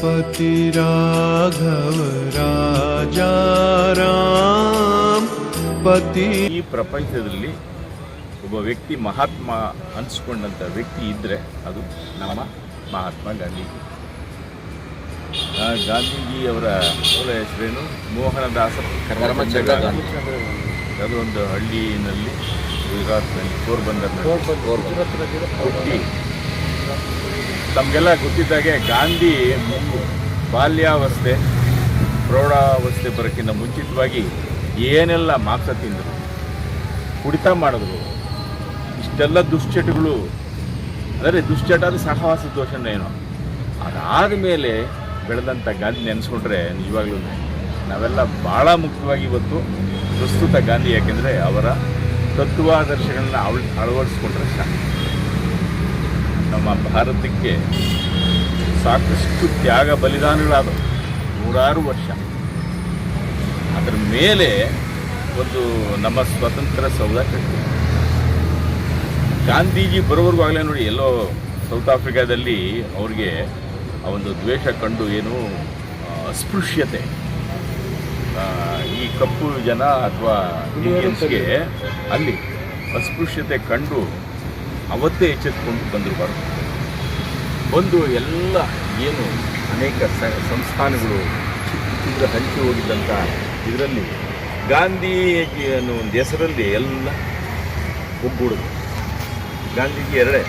ಪತಿ ರಾಘವ ರಾಜ ಪತಿ ಈ ಪ್ರಪಂಚದಲ್ಲಿ ಒಬ್ಬ ವ್ಯಕ್ತಿ ಮಹಾತ್ಮ ಅನ್ಸ್ಕೊಂಡಂತ ವ್ಯಕ್ತಿ ಇದ್ದರೆ ಅದು ನಮ್ಮ ಮಹಾತ್ಮ ಗಾಂಧೀಜಿ. ಗಾಂಧೀಜಿ ಅವರ ಮೂಲ ಹೆಸರೇನು? ಮೋಹನದಾಸ ಕರ್ಮಚಂದ್ರ ಅದು ಒಂದು ಹಳ್ಳಿನಲ್ಲಿ ಗುಜರಾತ್ನಲ್ಲಿ ಪೋರ್ಬಂದರ್ನಲ್ಲಿ ಹುಟ್ಟಿ ತಮಗೆಲ್ಲ ಗೊತ್ತಿದ್ದಾಗೆ ಗಾಂಧಿ ಬಾಲ್ಯಾವಸ್ಥೆ, ಪ್ರೌಢಾವಸ್ಥೆ ಬರೋಕ್ಕಿಂತ ಮುಂಚಿತವಾಗಿ ಏನೆಲ್ಲ ಮಾಂಸ ತಿಂದರು, ಕುಡಿತ ಮಾಡಿದ್ರು, ಇಷ್ಟೆಲ್ಲ ದುಶ್ಚಟಗಳು, ಅಂದರೆ ದುಶ್ಚಟ ಅಂದರೆ ಸಹವಾಸ ದೋಷನೇನೋ ಅದಾದ ಮೇಲೆ ಬೆಳೆದಂಥ ಗಾಂಧಿ ನೆನೆಸ್ಕೊಂಡ್ರೆ ನಿಜವಾಗ್ಲೂ ನಾವೆಲ್ಲ ಭಾಳ ಮುಖ್ಯವಾಗಿ ಇವತ್ತು ಪ್ರಸ್ತುತ ಗಾಂಧಿ ಯಾಕೆಂದರೆ ಅವರ ತತ್ವಾದರ್ಶಗಳನ್ನ ಅವಳು ಅಳವಡಿಸ್ಕೊಂಡ್ರೆ ಸಾಕು. ನಮ್ಮ ಭಾರತಕ್ಕೆ ಸಾಕಷ್ಟು ತ್ಯಾಗ ಬಲಿದಾನಗಳಾದವು. ನೂರಾರು ವರ್ಷ. ಅದರ ಮೇಲೆ ಒಂದು ನಮ್ಮ ಸ್ವತಂತ್ರ ಸೌಧ ಕಟ್ಟಿ ಗಾಂಧೀಜಿ ಬರೋವರೆಗೂ ಆಗಲೇ ನೋಡಿ ಎಲ್ಲೋ ಸೌತ್ ಆಫ್ರಿಕಾದಲ್ಲಿ ಅವ್ರಿಗೆ ಆ ಒಂದು ದ್ವೇಷ ಕಂಡು ಏನು ಅಸ್ಪೃಶ್ಯತೆ. ಈ ಕಪ್ಪು ಜನ ಅಥವಾ ಇಂಡಿಯನ್ಸ್ಗೆ ಅಲ್ಲಿ ಅಸ್ಪೃಶ್ಯತೆ ಕಂಡು ಅವತ್ತೇ ಎಚ್ಚೆತ್ಕೊಂಡು ಬಂದರು ಭಾರತ ಬಂದು ಎಲ್ಲ ಏನು ಅನೇಕ ಸಂಸ್ಥಾನಗಳು ಚಿತ್ರ ಹಂಚಿ ಹೋಗಿದ್ದಂಥ ಇದರಲ್ಲಿ ಗಾಂಧೀಜಿ ಅನ್ನೋ ಒಂದು ಹೆಸರಲ್ಲಿ ಎಲ್ಲ ಒಗ್ಗೂಡುದು. ಗಾಂಧೀಜಿ ಎರಡೇ.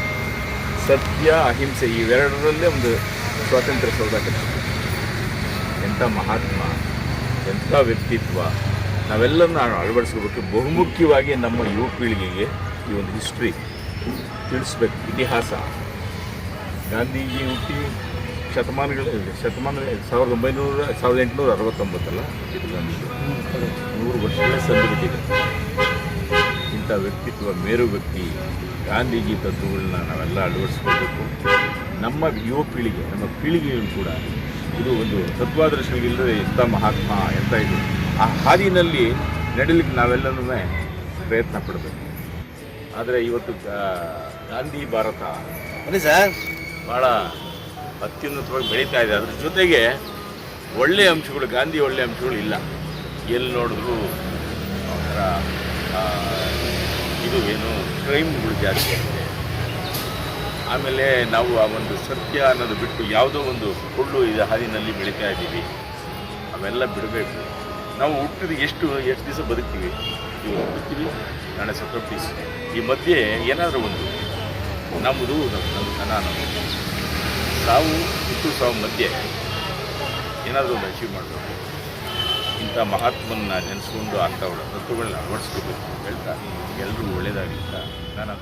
ಸತ್ಯ, ಅಹಿಂಸೆ ಇವೆರಡರಲ್ಲೇ ಒಂದು ಸ್ವಾತಂತ್ರ್ಯ ಸೌಧ. ಎಂಥ ಮಹಾತ್ಮ, ಎಂಥ ವ್ಯಕ್ತಿತ್ವ, ನಾವೆಲ್ಲರನ್ನ ಅಳವಡಿಸ್ಕೋಬೇಕು ಬಹುಮುಖ್ಯವಾಗಿ ನಮ್ಮ ಯುವ ಪೀಳಿಗೆಗೆ ಈ ಒಂದು ಹಿಸ್ಟ್ರಿ ತಿಳಿಸ್ಬೇಕು ಇತಿಹಾಸ. ಗಾಂಧೀಜಿ ಹುಟ್ಟಿ ಶತಮಾನಗಳ ಶತಮಾನ ಸಾವಿರದ ಒಂಬೈನೂರ, ಸಾವಿರದ ಎಂಟುನೂರ ಅರವತ್ತೊಂಬತ್ತಲ್ಲ? ಇದು ಗಾಂಧೀಜಿ. ನೂರು ವರ್ಷಗಳೇ ಸಂದುಬಿಟ್ಟಿದೆ ಇಂಥ ವ್ಯಕ್ತಿತ್ವ ಮೇರು ವ್ಯಕ್ತಿ ಗಾಂಧೀಜಿ ತತ್ವಗಳನ್ನ ನಾವೆಲ್ಲ ಅಳವಡಿಸ್ಕೋಬೇಕು ನಮ್ಮ ಯುವ ಪೀಳಿಗೆ, ನಮ್ಮ ಪೀಳಿಗೆಗಳು ಕೂಡ ಇದು ಒಂದು ತತ್ವಾದರ್ಶಗಳಿಲ್ಲದೆ ಎಂಥ ಮಹಾತ್ಮ ಎಂಥ ಇದು, ಆ ಹಾದಿನಲ್ಲಿ ನಡೀಲಿಕ್ಕೆ ನಾವೆಲ್ಲನೂ ಪ್ರಯತ್ನ ಪಡಬೇಕು. ಆದರೆ ಇವತ್ತು ಗಾಂಧಿ ಭಾರತ. ಬನ್ನಿ ಸರ್. ಭಾಳ ಅತ್ಯುನ್ನತವಾಗಿ ಬೆಳೀತಾ ಇದೆ. ಅದ್ರ ಜೊತೆಗೆ ಒಳ್ಳೆಯ ಅಂಶಗಳು ಗಾಂಧಿ ಒಳ್ಳೆಯ ಅಂಶಗಳು ಇಲ್ಲ. ಎಲ್ಲಿ ನೋಡಿದ್ರು ಒಂಥರ ಇದು ಏನು ಕ್ರೈಮ್ಗಳು ಜಾಸ್ತಿ ಆಗಿದೆ ಆಮೇಲೆ ನಾವು ಆ ಒಂದು ಸತ್ಯ ಅನ್ನೋದು ಬಿಟ್ಟು ಯಾವುದೋ ಒಂದು ಕುಳ್ಳು ಇದು ಹಾದಿನಲ್ಲಿ ಬೆಳೀತಾ ಇದ್ದೀವಿ. ಅವೆಲ್ಲ ಬಿಡಬೇಕು. ನಾವು ಹುಟ್ಟಿದ ಎಷ್ಟು ಎಷ್ಟು ದಿವಸ ಬದುಕ್ತೀವಿ? ಇವಾಗ ಹುಡುಕ್ತೀವಿ ನಾಳೆ ಪೀಸ್ ಈ ಮಧ್ಯೆ ಏನಾದರೂ ಒಂದು. ನಮ್ಮದು ನಮ್ಮ ಜನ ನಮ್ಮದು ಸಾವು ಹುಟ್ಟು ಸಾವು ಮಧ್ಯೆ ಏನಾದರೂ ಒಂದು ಅಚೀವ್ ಮಾಡಬೇಕು. ಇಂಥ ಮಹಾತ್ಮನ್ನ ನೆನೆಸ್ಕೊಂಡು ಅಂಥವ್ರ ತತ್ವಗಳನ್ನ ಅಳವಡಿಸ್ಕೋಬೇಕು ಹೇಳ್ತಾ ಎಲ್ಲರೂ ಒಳ್ಳೆಯದಾಗಲಿ ಅಂತ ನಾನು